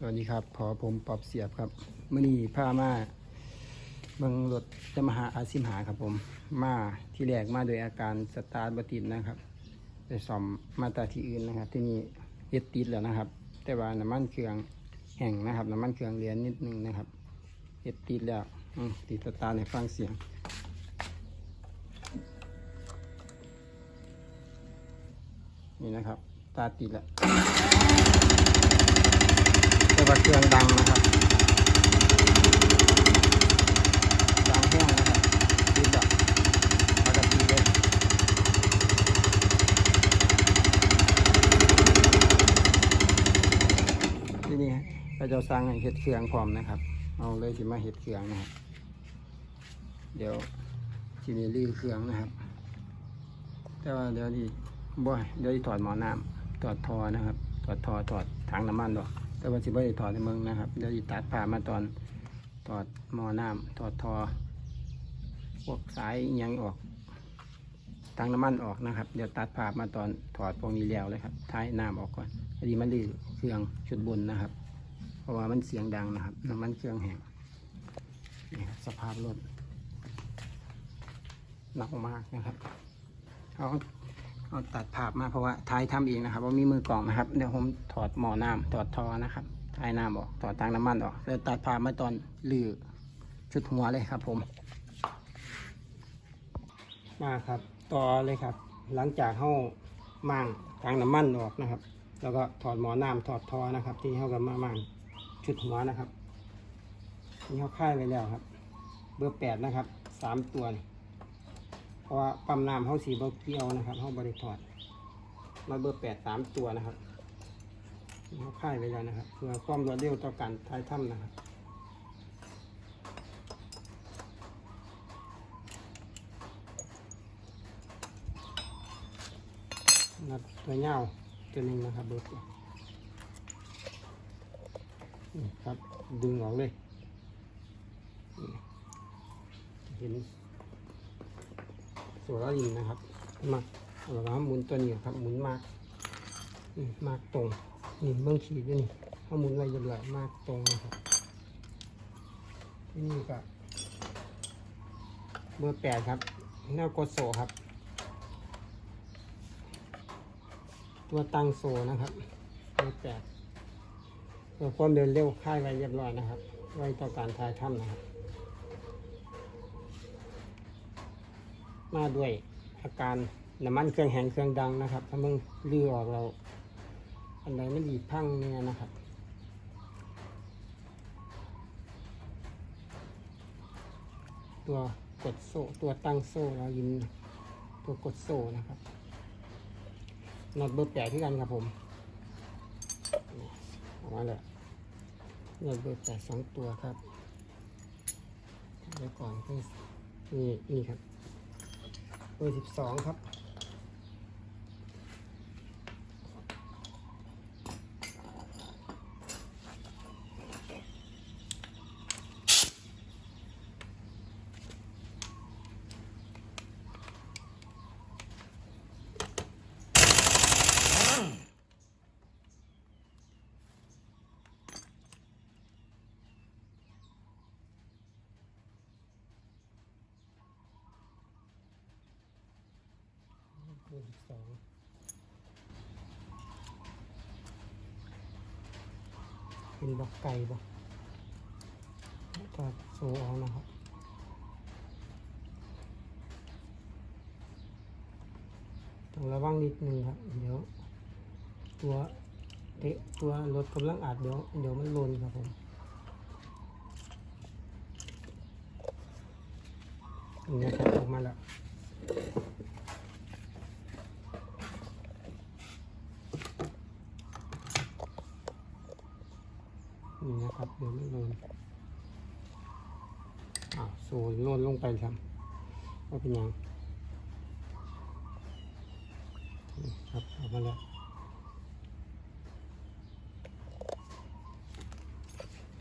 สวัสดีครับ พอผมปอบเสียบครับมื่อนี้พามาเบิงรถจะมาหาอาซิมหาครับผม มาที่แรกมาโดยอาการสตาร์ทบติดนะครับไปซ่อมมาตาที่อื่นนะครับ ที่นี่เฮ็ดติดแล้วนะครับ แต่ว่าน้ำมันเครื่องแห้งนะครับน้ำมันเครื่องเลือนิดนึงนะครับเฮ็ดติดแล้วติดสตาร์ทในฟังเสียงนี่นะครับ ตาติดแล้ว ว่าเครื่องดังนะครับดังแห้งนะครับติดแบบปกติเลยที่นี่เราจะสร้างให้เห็ดเครื่องพร้อมนะครับ เอาเลยสิมาเห็ดเครื่องนะครับ เดี๋ยวทีนี้ลื้อเครื่องนะครับ แต่ว่าเดี๋ยวดีบ่อยเดี๋ยวสิถอดหมอน้ำถอดทอนะครับถอดทอถอดถังน้ำมันดอก แต่ว่าสิบ่ได้ถอดในเมืองนะครับเดี๋ยวสิตัดผ่ามาตอนถอดมอน้ำถอดทอ พวกสายยังออกถังน้ำมันออกนะครับ เดี๋ยวตัดผ่ามาตอนถอดพวกนี้แล้วเลยครับท้ายน้ำออกก่อนพอดีมันดื้อเครื่องชุดบนนะครับ เพราะว่ามันเสียงดังนะครับน้ำมันเครื่องแห้งนี่ครับสภาพรถหนักมากนะครับเอา เอาตัดภาพมาเพราะว่าท้ายทำเองนะครับว่ามีมือกล่องนะครับเดี๋ยวผมถอดหมอน้ำถอดทอนะครับท้ายน้ำออกถอดทางน้ำมันออกแล้วตัดภาพมาตอนหลือชุดหัวเลยครับ ผม มาครับต่อเลยครับ หลังจากเข้ามั่งทางน้ำมันออกนะครับ แล้วก็ถอดหมอน้ำถอดทอนะครับ ที่เข้ากับมามั่งชุดหัวนะครับนี่เขาค่ายไว้แล้วครับ เบอร์แปดนะครับสามตัวนี่ เพราะว่าปั๊มน้ำเขาสีเบอร์เกี่ยวนะครับเขาบริถอดมาเบอร์แปดสามตัวนะครับนี่เขาค่ายไว้แล้วนะครับ เพื่อความรวดเร็วต่อการท้ายถ้ำนะครับนัดตัวเงาตัวหนึ่งนะครับเบิดนี่ครับดึงออกเลย เห็น ส่วนละลินนะครับมาแล้วหมุนตัวนี้ครับหมุนมากนี่มากตรงนี่เบื้องขีดด้วยนี่เอาหมุนไว้เรื่อยมากตรงนะครับที่นี่ก็เบอร์แปดครับแนวกดโซครับ ตัวตั้งโซนะครับเบอร์แปดเพื่อความเดินเร็วค่ายไว้เรียบร้อยนะครับ ไว้ต่อการทายถ้ำนะครับ มาด้วยอาการน้ำมันเครื่องแห้งเครื่องดังนะครับ ถ้ามึงเลือออกเราอันใดไม่ดีพังเนี่ยนะครับตัวกดโซ่ตัวตั้งโซ่เรายินตัวกดโซ่นะครับน็อตเบอร์แปดที่กันครับผมออกมาเลยน็อตเบอร์แปดสองตัวครับเดี๋ยวก่อนนี่นี่ครับ เบอร์สิบสองครับ เบอร์สิบสองเป็นบอกไก่บอกก็โซเอานะครับต้องระวังนิดนึงครับ เดี๋ยว ตัวเตะตัวรถกำลังอัดเดี๋ยวเดี๋ยวมันลนครับผมนี่นะครับออกมาแล้ว นี่นะครับ เดี๋ยวไม่โดนอ้าวโซนโลนลงไปครับว่าเป็นหยังนี่ครับออกมาแล้ว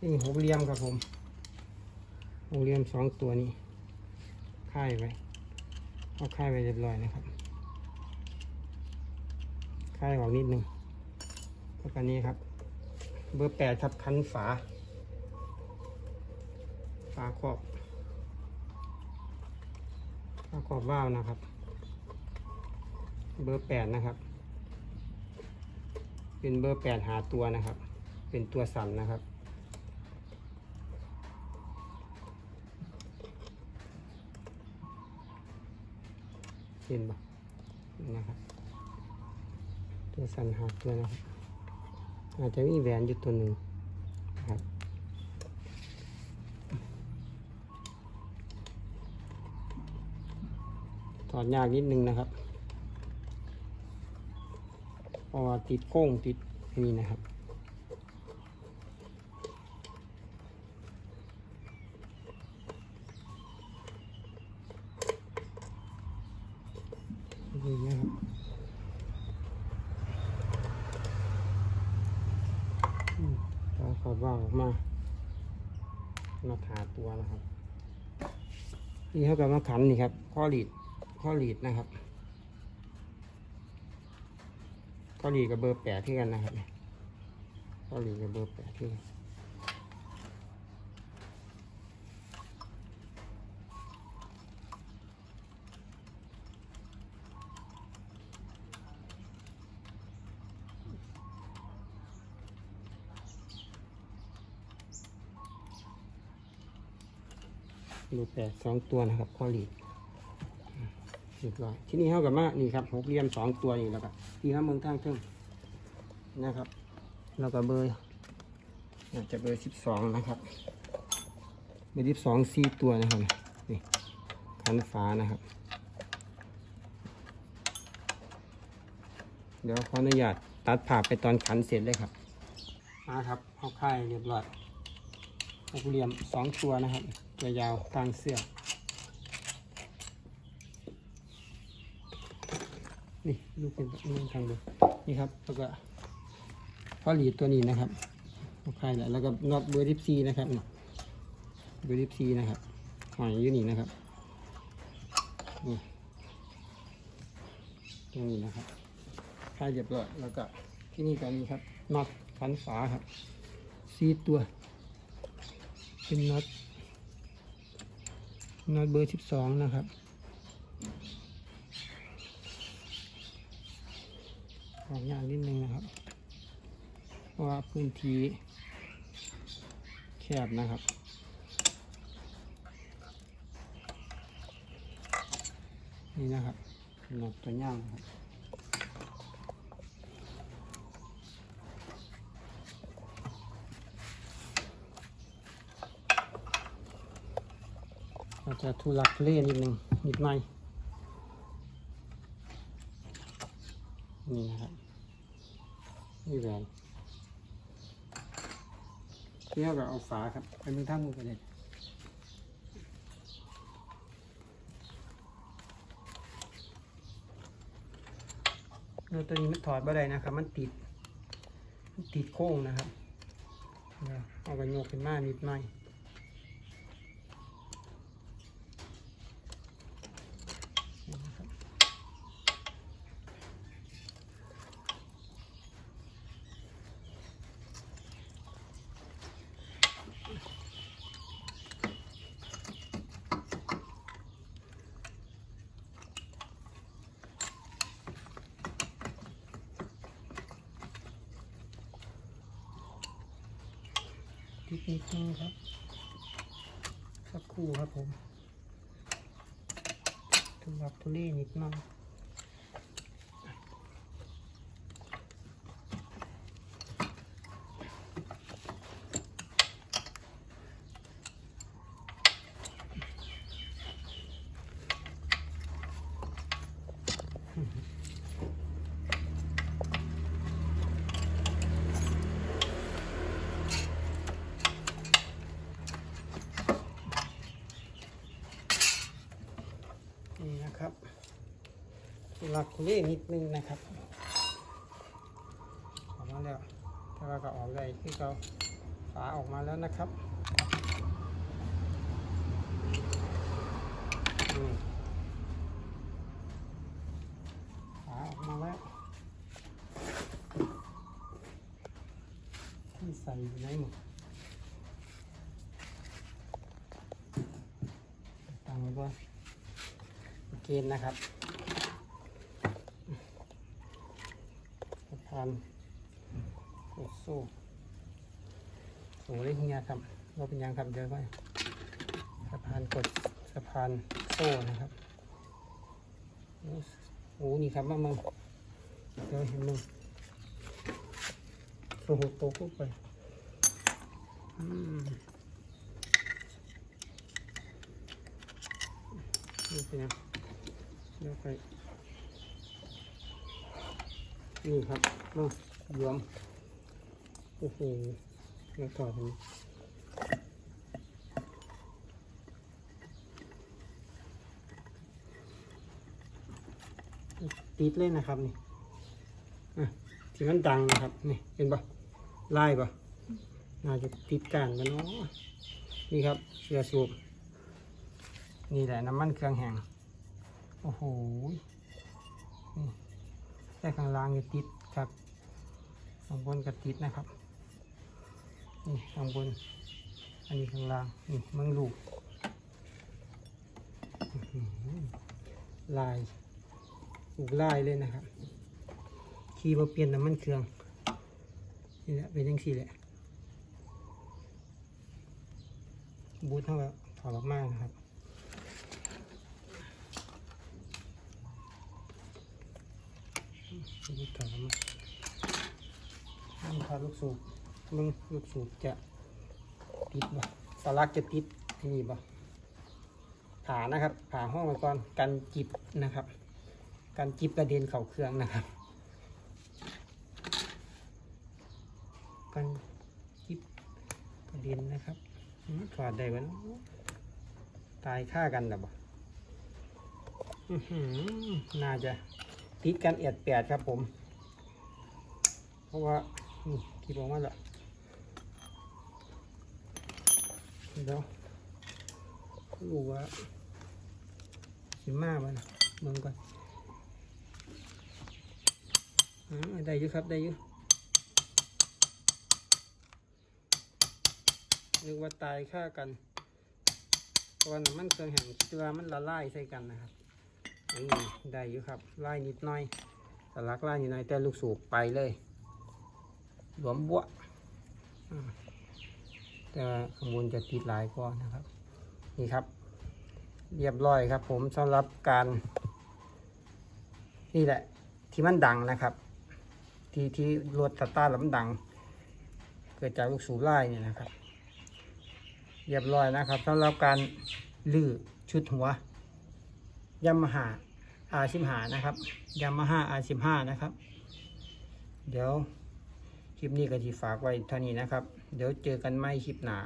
นี่หกเหลี่ยมครับผมหกเหลี่ยมสองตัวนี้ค่ายไว้เอาค่ายไว้เรียบร้อยนะครับค่ายออกนิดนึงแล้วก็นี้ครับ เบอร์แปดครับคันฝาฝาครอบ ฝาครอบว่าวนะครับ เบอร์แปดนะครับ เป็นเบอร์แปดหาตัวนะครับ เป็นตัวสั่นนะครับ เห็นปะนะครับ ตัวสั่นหาตัวนะครับ อาจจะมีแหวนอยู่ตัวหนึ่งนะครับ ถ อดยากนิดนึงนะครับเพราะว่าติดโค้งติดนี่นะครับนี่นะครับอืมแล้วขอดว่าออกมามาถาตัวนะครับ นี่เขากับมาขันนี่ครับข้อหลีด ข้อหลีดนะครับ ข้อหลีดกับเบอร์แปดที่กันนะครับ ข้อหลีดกับเบอร์แปดที่กันเบอร์แปดสองตัวนะครับ ข้อหลีด รียบร้อย ที่นี่เท่ากับมานี่ครับหกเหลี่ยมสองตัวนี่แล้วก็ที่ห้าเมืองทางเครื่องนะครับ แล้วก็เบอร์อาจจะเบอร์สิบสองนะครับเบอร์สิบสองสี่ตัวนะครับนี่คันฟ้านะครับ เดี๋ยวขออนุญาตตัดผ่าไปตอนขันเสร็จเลยครับมาครับเอาค่ายเรียบร้อยหกเหลี่ยมสองตัวนะครับยาวๆกลางเสื้อ นี่ลูกเป็นนี้ทางดูนี่ครับแล้วก็พอหลีดตัวนี้นะครับเอาคแหละแล้วก็น็อตเบอร์ทิปซีนะครับเบอร์ทิปซีนะครับหอยอยู่นี่นะครับนี่ตรงนี้นะครับคลายเรียบร้อยแล้วก็ที่นี่ก็นี่ครับน็อตขันฝาครับซีตัวเป็นน็อตน็อตเบอร์สิบสองนะครับ ออกยากนิดนึงนะครับ เพราะว่าพื้นที่แคบนะครับนี่นะครับหนกตัวย่างครับเราจะทุลักทุเลนิดนึงนิดหน่อย นี่นะครับ นี่แหวน เที่ยวกับเอาฝาครับไปมือท่ามือกันเลยเราตัวนี้มันถอดบ่ได้นะครับ มันติด มันติดโค้งนะครับเดี๋ยวเอากระโยกขึ้นมานิดหน่อย ทิกนิดนึงครับสักครู่ครับผมทุลักทุเลนิดหนึง นี่นะครับทุลักเลนิดนึงนะครับออกมาแล้วแต่ว่าก็ออกได้คือเราฝาออกมาแล้วนะครับฝาออกมาแล้วที่ใส่อยู่ไหนหมดตั้งไว้ก่อน เกณฑ์นะครับสะพานกดโซ่โซ่ได้เฮียครับว่าเป็นยังครับเยวก่อนสะพานกดสะพานโซ่นะครับโอ้โหนี่ครับมามึงเดี๋ยวเห็นมึงโอ้โหโตขึ้นไปอืมนี่เป็นยัง เดี๋ยวไปนี่ครับมาหยวมโอ้โหแล้วต่อทีติดเลยนะครับนี่อะที่มันดังนะครับ นี่เห็นปะไล่ปะน่าจะติดกันกันเนาะนี่ครับเสือสูบนี่แหละน้ำมันเครื่องแห้ง อ้โหแต่ข้างล่างจะติดครับข้างบนก็ติดนะครับ นี่ข้างบน อันนี้ข้างล่าง นี่มืองลูก ลายลูกลายเลยนะครับ ขี่มาเปลี่ยนน้ำมันเครื่อง นี่แหละเป็นยังสี่แหละ บูทเท่ากับถอดออกมากนะครับ บูทถอดออกมานี่ครับลูกสูบมึงลูกสูบจะติดบ่สลักจะติดที่นี่บ่ผ่านะครับ ผ่าห้องไว้ก่อนกันจิบนะครับ กันจิบกระเด็นเข่าเครื่องนะครับ กันจิบกระเด็นนะครับถอดได้กันตายฆ่ากันหรือเปล่าน่าจะ ติดกันเอียดแปดครับผม เพราะว่านี่ที่บอกมาและเดี๋ยวรู้ว่าสิมาบ้านมึงก่อนอได้ยู่ครับได้ยู่นึกว่าตายฆ่ากันเพราะว่าน้ำมันเครื่องแห้งคิดว่ามันละลายใส่กันนะครับ ได้อยู่ครับไลายนิดหน่อยสลักไลายนิดหน่อยแต่ลูกสูบไปเลยหลวมบวอ่าแต่ว่าข้างบนจะติดหลายกว่านะครับ นี่ครับ เรียบร้อยครับ ผมสำหรับการ นี่แหละ ที่มันดังนะครับ ที่ที่รถสตาร์ทแล้วมันดัง เกิดจากลูกสูบไล่เนี่ยนะครับ เรียบร้อยนะครับสำหรับการลื้อชุดหัว ยามาฮ่าอาชิมหานะครับยามาฮ่าอาชิมห้านะครับ เดี๋ยวคลิปนี้ก็จะฝากไว้เท่านี้นะครับ เดี๋ยวเจอกันไม่คลิปหนา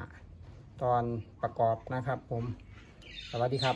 ตอนประกอบนะครับ ผม สวัสดีครับ